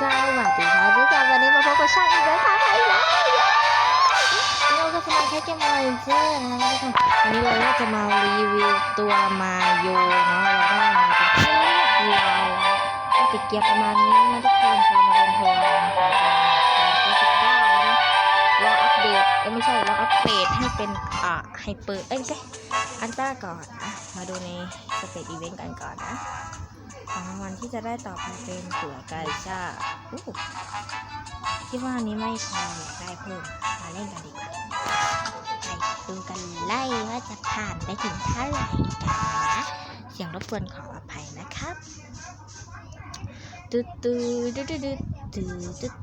สวัสดีครับทุกคนวันนี้มาพบกับช่องอีกแล้วค่ะใครแล้วเราก็จะมาใช้เกมมอเจอร์นะทุกคนวันนี้เราก็จะมารีวิวตัวมาโยเนาะเราได้มาเป็นที่เรียบร้อยแล้วติดเกียร์ประมาณนี้นะทุกคนพอมาเป็นพลังของตัวสิบเก้านะรออัปเดตเอ้ยไม่ใช่รออัปเดตให้เป็นอ่าไฮเปอร์เอ้ยไม่ใช่อันต้าก่อนอะมาดูในสเตจอีเวนต์กันก่อนนะ ของรางวัลที่จะได้ต่อไปเป็นตั๋วกาชาอู้คิดว่านี้ไม่พออยากได้เพิ่มมาเล่นกันดีกว่าไปดูกันไล่ว่าจะผ่านไปถึงเท่าไหร่กันนะเสียงรบกวนขออภัยนะครับตึ๊ดตึ๊ดตึ๊ดตึ๊ดตึ๊ดตึ๊ด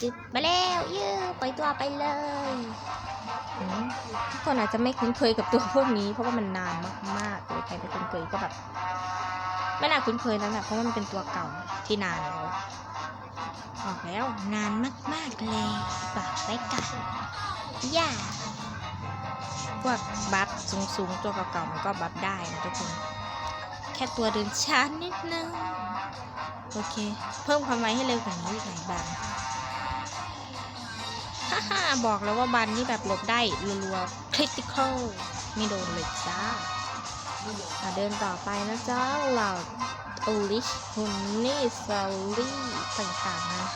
ตึ๊ดมาแล้วเย้ปล่อยตัวไปเลยทุกคนอาจจะไม่คุ้นเคยกับตัวพวกนี้ เพราะว่ามันนานมากๆเลยใครไม่คุ้นเคยก็แบบ ไม่น่าคุ้นเคยแล้วแหละเพราะว่ามันเป็นตัวเก่าที่นานแล้วบอกแล้วนานมาก ๆ เลยบอกไว้ก่อนอย่าพวกบัฟสูง ๆ ตัวเก่าๆมันก็บัฟได้นะทุกคน แค่ตัวเดินช้านิดนึง โอเค เพิ่มความไวให้เร็วกว่านี้อีกหน่อยบางฮ่าฮ่าบอกแล้วว่าบันนี่แบบหลบได้รัวๆ critical ไม่โดนเลยจ้า เดินต่อไปนะจ๊ะเหล่าโอลิชฮุนนี่ซอลลี่ต่างๆนะ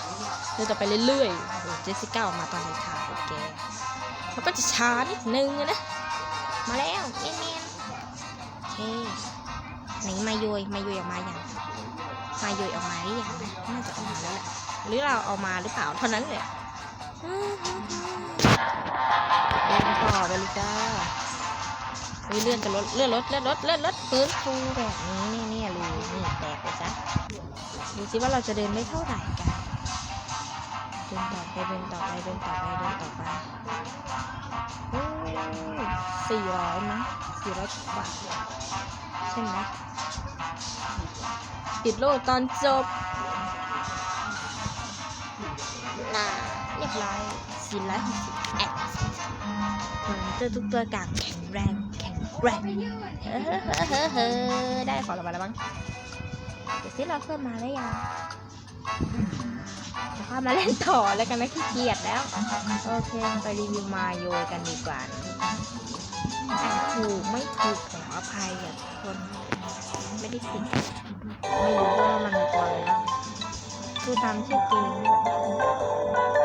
เดินต่อไปเรื่อยๆโอ้โหเจสสิก้าออกมาตอนท้ายๆแกมันก็จะช้านิดนึงนะ มาแล้วเนียนๆโอเคไหนมาโยยมาโยยออกมาอย่างมาโยยออกมาหรือยังนะน่าจะออกมาแล้วแหละหรือเราเอามาหรือเปล่าเท่านั้นแหละเดินต่อไปเลยจ้า เฮ้ยเลื่อนกันรถเลื่อนรถเลื่อนรถเลื่อนรถฟื้นฟูแบบนี้นี่นี่รูนี่แตกไปซะดูสิว่าเราจะเดินได้เท่าไหร่กันเดินต่อไปเดินต่อไปเดินต่อไปเดินต่อไปสี่ร้อยมั้งสี่ร้อยกว่าใช่ไหมติดโลดตอนจบน่าเรียบร้อยสี่ร้อยหกสิบแอดเจอทุกตัวกลางแข็งแรง แรงเฮ้อเฮ้อเฮ้อเฮ้อได้ขอรางวัลแล้วมั้งเดี๋ยวสิเราเพิ่มมาได้ยังเดี๋ยวเข้ามาเล่นต่อแล้วกันนะขี้เกียจแล้ว โอเค ไปรีวิวมาโยกันดีกว่าอ่านถูกไม่ถูกขออภัยอะทุกคนไม่ได้ผิดไม่รู้วยว่ามันมีตัวอะไรบ้างคือตามชื่อเกม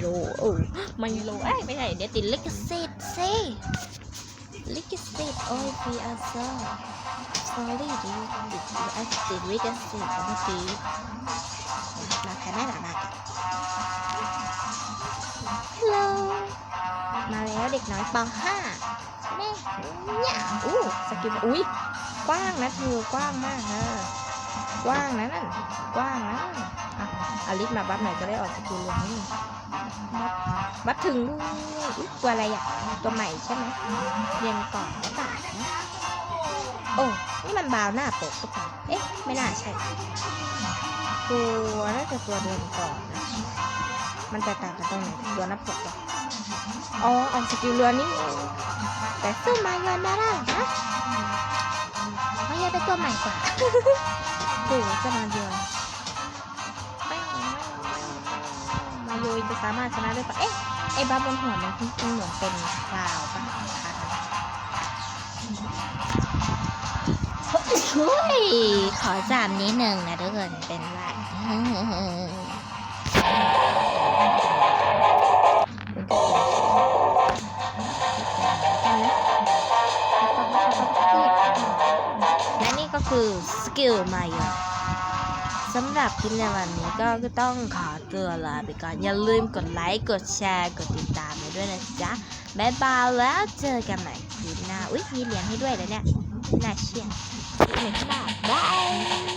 โลโอ้ไมโลเอ้ยไม่ใช่เดี๋ยวติดลิขสิทธิ์สิลิขสิทธิ์โอ้ยพีอาร์เซอร์ sorry ดิติดติดลิขสิทธิ์เมื่อกี้มาแค่นั้นหนาๆกันฮัลโหลมาแล้วเด็กน้อยป .5 แม่เนี่ยอู้สกิลอุ้ยกว้างนะเธอกว้างมากนะกว้างนะนั่นกว้างนะอะอลิสมาบัฟหน่อยจะได้ออกสกิลเรื่องนี้ บัฟบัฟถึงอุ๊ยตัวอะไรอะตัวใหม่ใช่ไหมเรียนก่อนหรือเปล่านะโอ้นี่มันบาวหน้าปกหรือเปล่าเอ๊ะ ไม่น่าใช่ ตัวน่าจะตัวเดินก่อนนะมันแตกต่างกันตรงไหนตัวหน้าปกเหรออ๋อออกสกิลเรือนี่แต่สู้มายอนได้ล่ะฮะมายอนเป็นตัวใหม่กว่าโอ้จะมายอนไมายอนจะสามารถชนะได้ปะเอ๊ะ ไอ้บ้าบนหัวมันจริงๆเหมือนเป็นคลาวปะคะช่วยขอจามนิดหนึ่งนะทุกคน เป็นไรและนี่ก็คือสกิลมายา สำหรับคลิปในวันนี้ก็ต้องขอตัวลาไปก่อน อย่าลืมกดไลค์ กดแชร์ กดติดตามไปด้วยนะจ๊ะบ๊ายบายแล้วเจอกันใหม่คลิปหน้า อุ๊ย มีเหรียญให้ด้วยเลยเนี่ย น่าเชื่ออีกหนึ่งบาย